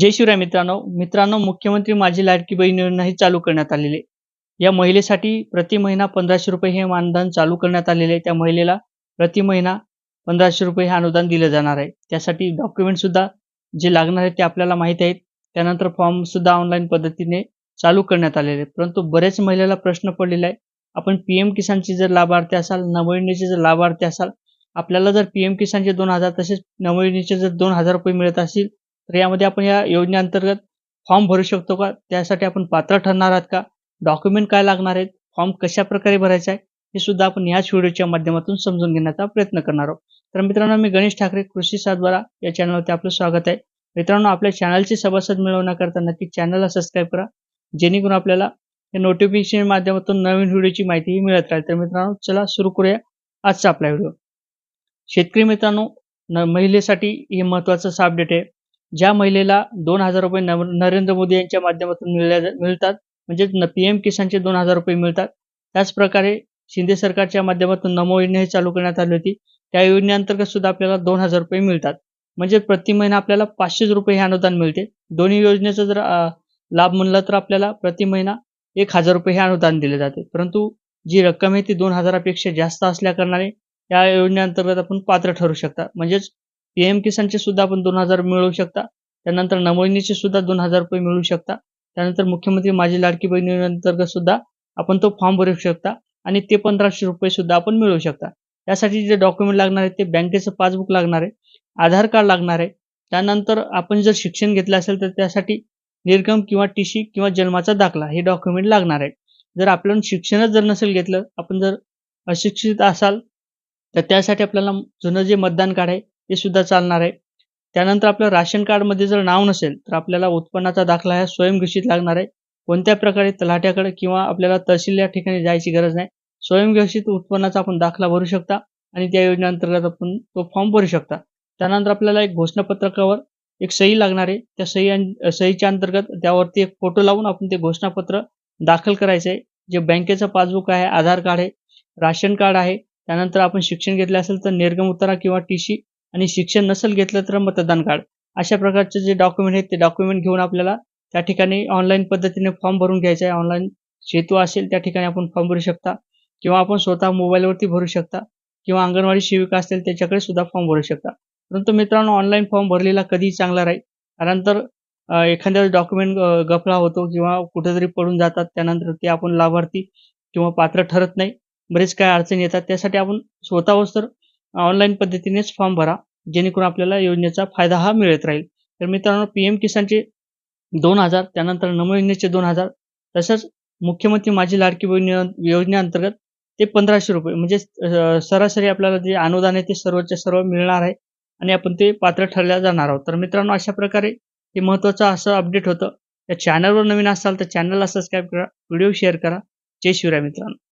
जय शिवराय मित्रांनो. मित्रांनो मुख्यमंत्री माझी लाडकी बहीण योजना ही चालू करण्यात आलेली. आहे या महिलेसाठी प्रति महिना पंधराशे रुपये हे मानधन चालू करण्यात आलेले. आहे त्या महिलेला प्रति महिना पंधराशे रुपये हे अनुदान दिलं जाणार आहे. त्यासाठी डॉक्युमेंट सुद्धा जे लागणार आहेत ते आपल्याला माहीत आहेत. त्यानंतर फॉर्म सुद्धा ऑनलाईन पद्धतीने चालू करण्यात आलेले. परंतु बरेच महिलेला प्रश्न पडलेला आहे. आपण पी एम किसानची जर लाभार्थी असाल नवयोजनेचे जर लाभार्थी असाल आपल्याला जर पी एम किसानचे दोन हजार तसेच नवयोजनेचे जर दोन हजार रुपये मिळत असतील तर यामध्ये आपण या योजनेअंतर्गत फॉर्म भरू शकतो का? त्यासाठी आपण पात्र ठरणार आहात का? डॉक्युमेंट काय लागणार आहेत? फॉर्म कशा प्रकारे भरायचा आहे? हे सुद्धा आपण याच व्हिडिओच्या माध्यमातून समजून घेण्याचा प्रयत्न करणार आहोत. तर मित्रांनो मी गणेश ठाकरे कृषी सातबारा या चॅनलवरती आपलं स्वागत आहे. मित्रांनो आपल्या चॅनलचे सभासद मिळवण्याकरता नक्की चॅनलला सबस्क्राईब करा जेणेकरून आपल्याला या नोटिफिकेशन माध्यमातून नवीन व्हिडिओची माहितीही मिळत राहील. तर मित्रांनो चला सुरू करूया आजचा आपला व्हिडिओ. शेतकरी मित्रांनो महिलेसाठी हे महत्त्वाचं अपडेट आहे. ज्या महिलेला दोन हजार रुपये नरेंद्र मोदी यांच्या माध्यमातून मिळल्या मिळतात म्हणजेच पी एम किसानचे दोन हजार रुपये मिळतात. त्याचप्रकारे शिंदे सरकारच्या माध्यमातून नमो योजना ही चालू करण्यात आली होती. त्या योजनेअंतर्गत सुद्धा आपल्याला दोन हजार रुपये मिळतात. म्हणजे प्रति महिना आपल्याला पाचशेच रुपये हे अनुदान मिळते. दोन्ही योजनेचा जर लाभ म्हणला तर आपल्याला प्रति महिना एक हजार रुपये हे अनुदान दिले जाते. परंतु जी रक्कम आहे ती दोन हजारापेक्षा जास्त असल्याकारणाने या योजनेअंतर्गत आपण पात्र ठरू शकता. म्हणजेच पी एम किसानचे सुद्धा आपण दोन हजार मिळवू शकता. त्यानंतर नमोजनीचे सुद्धा दोन हजार रुपये मिळू शकता. त्यानंतर मुख्यमंत्री माझी लाडकी बहिणी अंतर्गत सुद्धा आपण तो फॉर्म भरू शकता आणि ते पंधराशे रुपये सुद्धा आपण मिळवू शकता. त्यासाठी जे डॉक्युमेंट लागणार आहे ते बँकेचं पासबुक लागणार आहे आधार कार्ड लागणार आहे. त्यानंतर आपण जर शिक्षण घेतलं असेल तर त्यासाठी निर्गम किंवा टी सी किंवा जन्माचा दाखला हे डॉक्युमेंट लागणार आहे जर आपल्याला शिक्षणच जर नसेल घेतलं आपण जर अशिक्षित असाल तर त्यासाठी आपल्याला जुनं जे मतदान कार्ड आहे ते सुद्धा चालणार आहे. त्यानंतर आपलं राशन कार्डमध्ये जर नाव नसेल तर आपल्याला उत्पन्नाचा दाखला हा स्वयंघोषित लागणार आहे. कोणत्या प्रकारे तलाठ्याकडे किंवा आपल्याला तहसील या ठिकाणी जायची गरज नाही. स्वयंघोषित उत्पन्नाचा आपण दाखला भरू शकता आणि त्या योजनेअंतर्गत आपण तो फॉर्म भरू शकता. त्यानंतर आपल्याला एक घोषणापत्रकावर एक सही लागणार आहे. त्या सही सहीच्या अंतर्गत त्यावरती एक फोटो लावून आपण ते घोषणापत्र दाखल करायचं आहे जे बँकेचं पासबुक आहे आधार कार्ड आहे राशन कार्ड आहे. त्यानंतर आपण शिक्षण घेतलं असेल तर निर्गम उत्तरा किंवा टी सी आणि शिक्षण नसेल घेतलं तर मतदान कार्ड. अशा प्रकारचे जे डॉक्युमेंट आहेत ते डॉक्युमेंट घेऊन आपल्याला त्या ठिकाणी ऑनलाईन पद्धतीने फॉर्म भरून घ्यायचा आहे. ऑनलाईन सेतू असेल त्या ठिकाणी आपण फॉर्म भरू शकता. किंवा आपण स्वतः मोबाईलवरती भरू शकता. किंवा अंगणवाडी सेविका असतील त्याच्याकडे सुद्धा फॉर्म भरू शकता. परंतु मित्रांनो ऑनलाईन फॉर्म भरलेला कधीही चांगला राहील. कारण तर एखाद्या डॉक्युमेंट गफळा होतो किंवा कुठेतरी पडून जातात. त्यानंतर ते आपण लाभार्थी किंवा पात्र ठरत नाही. बरेच काय अडचणी येतात. त्यासाठी आपण स्वतःवर तर ऑनलाईन पद्धतीनेच फॉर्म भरा. जेणेकरून आपल्याला योजनेचा फायदा हा मिळत राहील. तर मित्रांनो पी एम किसानचे दोन हजार त्यानंतर नमो योजनेचे दोन हजार तसंच मुख्यमंत्री माझी लाडकी बहीण योजनेअंतर्गत ते पंधराशे रुपये म्हणजे सरासरी आपल्याला जे अनुदान आहे ते सर्वच्या सर्व मिळणार आहे आणि आपण ते पात्र ठरल्या जाणार आहोत. तर मित्रांनो अशा प्रकारे हे महत्त्वाचं असं अपडेट होतं. या चॅनलवर नवीन असाल तर चॅनलला सबस्क्राईब करा व्हिडिओ शेअर करा. जय शिवराय मित्रांनो.